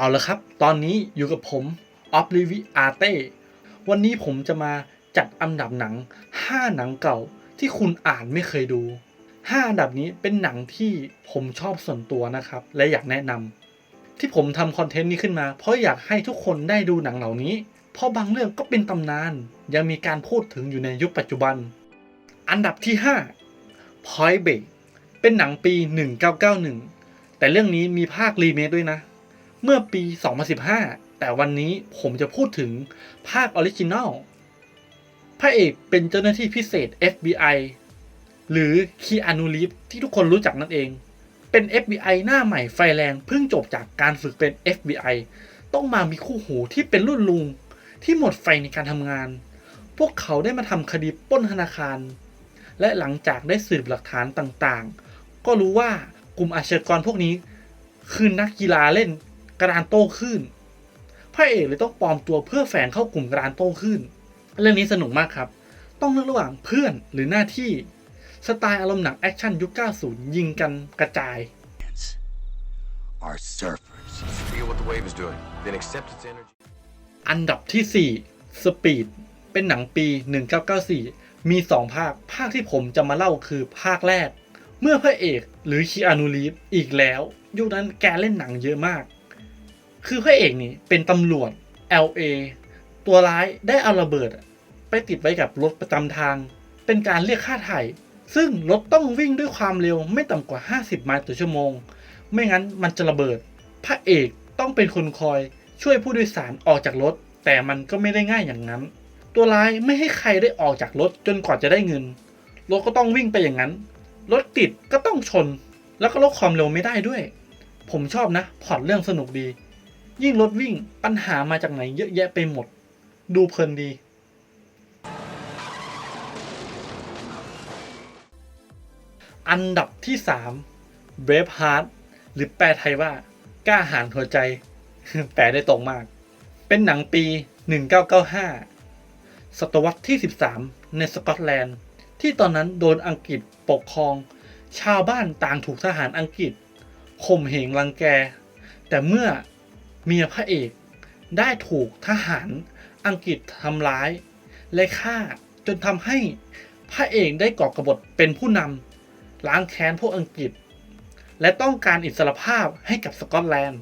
เอาละครับ ตอนนี้อยู่กับผมออฟลิวิอาเต้วันนี้ผมจะมาจัดอันดับหนัง 5 หนังเก่าที่คุณอ่านไม่เคยดู 5 อันดับนี้เป็นหนังที่ผมชอบส่วนตัวนะครับ และอยากแนะนำที่ผมทำคอนเทนต์นี้ขึ้นมา เพราะอยากให้ทุกคนได้ดูหนังเหล่านี้ เพราะบางเรื่องก็เป็นตำนาน ยังมีการพูดถึงอยู่ในยุคปัจจุบัน อันดับที่ 5 Point Break เป็นหนังปี 1991 แต่เรื่องนี้มีภาครีเมคด้วยนะ เมื่อปี 2015 แต่วันนี้ผมจะพูดถึงภาคออริจินัลพระเอกเป็นเจ้าหน้าที่พิเศษ FBI หรือคีอานูรีฟที่ทุกคนรู้จักนั่นเอง เป็น FBI หน้าใหม่ไฟแรงเพิ่งจบจากการฝึกเป็น FBI ต้องมามีคู่หูที่เป็นรุ่นลุงที่หมดไฟในการทำงาน พวกเขาได้มาทำคดีปล้นธนาคาร และหลังจากได้สืบหลักฐานต่างๆ ก็รู้ว่ากลุ่มอาชญากรพวกนี้คือนักกีฬาเล่น กระดานโต้คลื่นพระเอกเลยต้องปลอมตัวเพื่อแฝงเข้ากลุ่มกระดานโต้คลื่นเรื่องนี้สนุกมากครับ ต้องเลือกระหว่างเพื่อนหรือหน้าที่สไตล์อารมณ์หนังแอคชั่นยุค 90 ยิงกันกระจาย are surfers. Feel what the wave is doing, then accept its energy. อันดับที่ 4 Speed เป็นหนังปี 1994 มี 2 ภาค ภาคที่ผมจะมาเล่าคือภาคแรก เมื่อพระเอกหรือคีอานูรีฟอีกแล้ว ยุคนั้นแกเล่นหนังเยอะมาก คือพระเอกนี่เป็นตำรวจ LA ตัวร้ายได้เอาระเบิด ไปติดไว้กับรถประจำทาง เป็นการเรียกค่าไถ่ซึ่งรถต้องวิ่งด้วยความเร็วไม่ต่ำกว่า 50 ไมล์ต่อชั่วโมง ไม่งั้นมันจะระเบิด พระเอกต้องเป็นคนคอยช่วยผู้โดยสารออกจากรถ แต่มันก็ไม่ได้ง่ายอย่างนั้น ตัวร้ายไม่ให้ใครได้ออกจากรถจนกว่าจะได้เงิน รถก็ต้องวิ่งไปอย่างนั้น รถติดก็ต้องชน แล้วก็ลดความเร็วไม่ได้ด้วย ผมชอบนะพอตเรื่องสนุกดี ยิ่งรถวิ่งปัญหามาจากไหนเยอะแยะไปหมด ดูเพลินดี อันดับที่ 3 Brave Heart หรือแปลไทยว่ากล้าหาญหัวใจ แปลได้ตรงมาก เป็นหนังปี 1995 ศตวรรษที่ 13 ในสกอตแลนด์ ที่ตอนนั้นโดนอังกฤษปกครอง ชาวบ้านต่างถูกทหารอังกฤษข่มเหงรังแก แต่เมื่อ เมียพระเอกได้ถูกทหารอังกฤษทำร้าย และฆ่าจนทำให้พระเอกได้ก่อกบฏเป็นผู้นำล้างแค้นพวกอังกฤษ และต้องการอิสรภาพให้กับสกอตแลนด์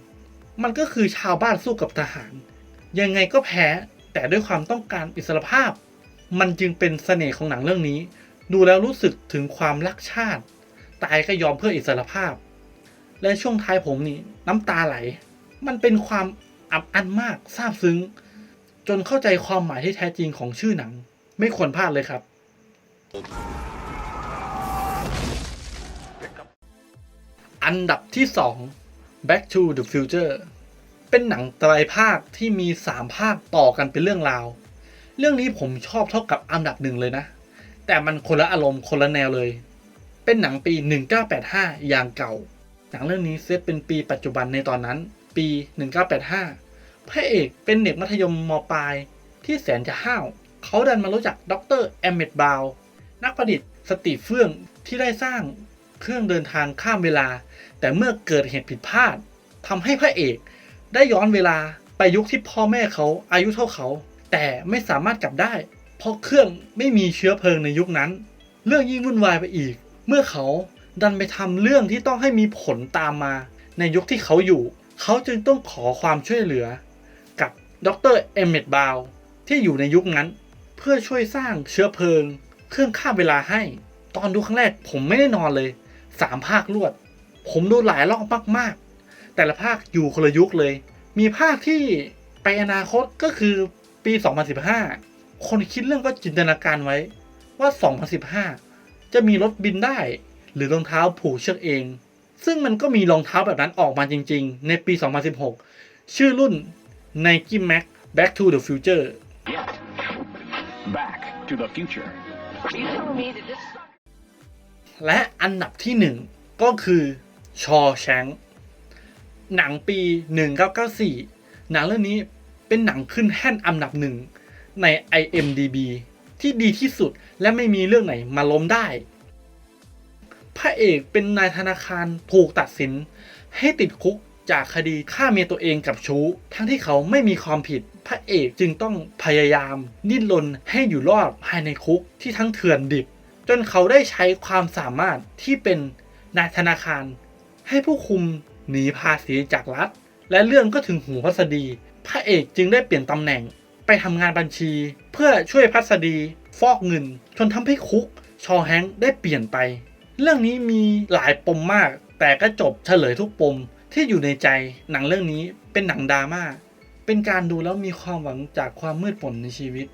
มันก็คือชาวบ้านสู้กับทหาร ยังไงก็แพ้แต่ด้วยความต้องการอิสรภาพ มันจึงเป็นเสน่ห์ของหนังเรื่องนี้ ดูแล้วรู้สึกถึงความรักชาติ ตายก็ยอมเพื่ออิสรภาพ และช่วงท้ายผมนี่น้ำตาไหล มันเป็นความอับอั้นมากซาบซึ้ง จนเข้าใจความหมายที่แท้จริงของชื่อหนัง ไม่ควรพลาดเลยครับ อันดับที่ 2 Back to the Future เป็นหนังไตรภาคที่มี 3 ภาคต่อกันเป็นเรื่องราว เรื่องนี้ผมชอบเท่ากับอันดับหนึ่งเลยนะ แต่มันคนละอารมณ์คนละแนวเลย เป็นหนังปี 1985 อย่างเก่า หนังเรื่องนี้เซตเป็นปีปัจจุบันในตอนนั้น ปี 1985 พระเอกเป็นเด็กมัธยมมปลายที่แสนจะห้าว เขาดันมารู้จักดรแอมเมดบาว นักประดิษฐ์สติเฟื่องที่ได้สร้างเครื่องเดินทางข้ามเวลา แต่เมื่อเกิดเหตุผิดพลาดทำให้พระเอกได้ย้อนเวลาไปยุคที่พ่อแม่เขาอายุเท่าเขา แต่ไม่สามารถกลับได้ เพราะเครื่องไม่มีเชื้อเพลิงในยุคนั้น เรื่องยิ่งวุ่นวายไปอีก เมื่อเขาดันไปทำเรื่องที่ต้องให้มีผลตามมาในยุคที่เขาอยู่ เขาจึงต้องขอความช่วยเหลือกับดรเอมเมดบาวที่อยู่ในยุคนั้น เพื่อช่วยสร้างเชื้อเพลิง เครื่องข้าเวลาให้ ตอนดูครั้งแรกผมไม่ได้นอนเลยสามภาครวด ผมดูหลายรอบมากๆ แต่ละภาคอยู่คนละยุคเลย มีภาคที่ไปอนาคตก็คือปี 2015 คนคิดเรื่องก็จินตนาการไว้ว่า 2015 จะมีรถบินได้ หรือรองเท้าผูกเชือกเอง ซึ่งมันก็มีรองเท้าแบบนั้นออกมาจริงๆ ในปี 2016 ชื่อรุ่น Nike Max Back to the Future Yet. Back to the future. You telling me that this และอันดับที่หนึ่งก็คือชอแชงหนังปี 1994 หนังเรื่องนี้เป็นหนังขึ้นแท่นอันดับหนึ่งใน IMDB ที่ดีที่สุดและไม่มีเรื่องไหนมาล้มได้ พระเอกเป็นนายธนาคารถูกตัดสิน ให้ติดคุกจากคดีฆ่าเมียตัวเองกับชู้ ทั้งที่เขาไม่มีความผิด พระเอกจึงต้องพยายามดิ้นรนให้อยู่รอดภายในคุกที่ทั้งเถื่อนดิบ จนเขาได้ใช้ความสามารถที่เป็นนายธนาคาร ให้ผู้คุมหนีภาษีจากรัฐ และเรื่องก็ถึงหูพัสดี พระเอกจึงได้เปลี่ยนตำแหน่งไปทำงานบัญชี เพื่อช่วยพัสดี ฟอกเงินจนทำให้คุกชอแฮงได้เปลี่ยนไป เรื่องนี้มีหลายปมมาก แต่ก็จบเฉลยทุกปมที่อยู่ในใจหนังเรื่องนี้เป็นหนังดราม่าเป็นการดูแล้วมีความหวังจากความมืดมนในชีวิต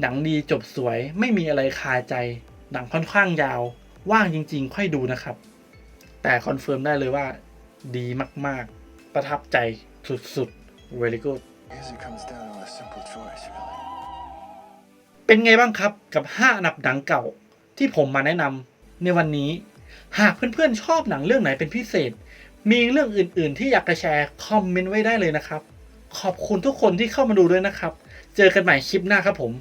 หนังดีจบสวยไม่มีอะไรคาใจ หนังค่อนข้างยาว ว่างจริง ๆ ค่อยดูนะครับ แต่คอนเฟิร์มได้เลยว่า ดีมากๆ ประทับใจสุดๆ very good guess it comes down to a simple choice, really. เป็นไงบ้างครับกับ 5 อันดับหนังเก่าที่ผมมาแนะนำ ในวันนี้ หากเพื่อนๆชอบหนังเรื่องไหนเป็นพิเศษ มีเรื่องอื่นๆ ที่อยากจะแชร์คอมเมนต์ไว้ได้เลยนะครับ ขอบคุณทุกคนที่เข้ามาดูด้วยนะครับ เจอกันใหม่คลิปหน้าครับผม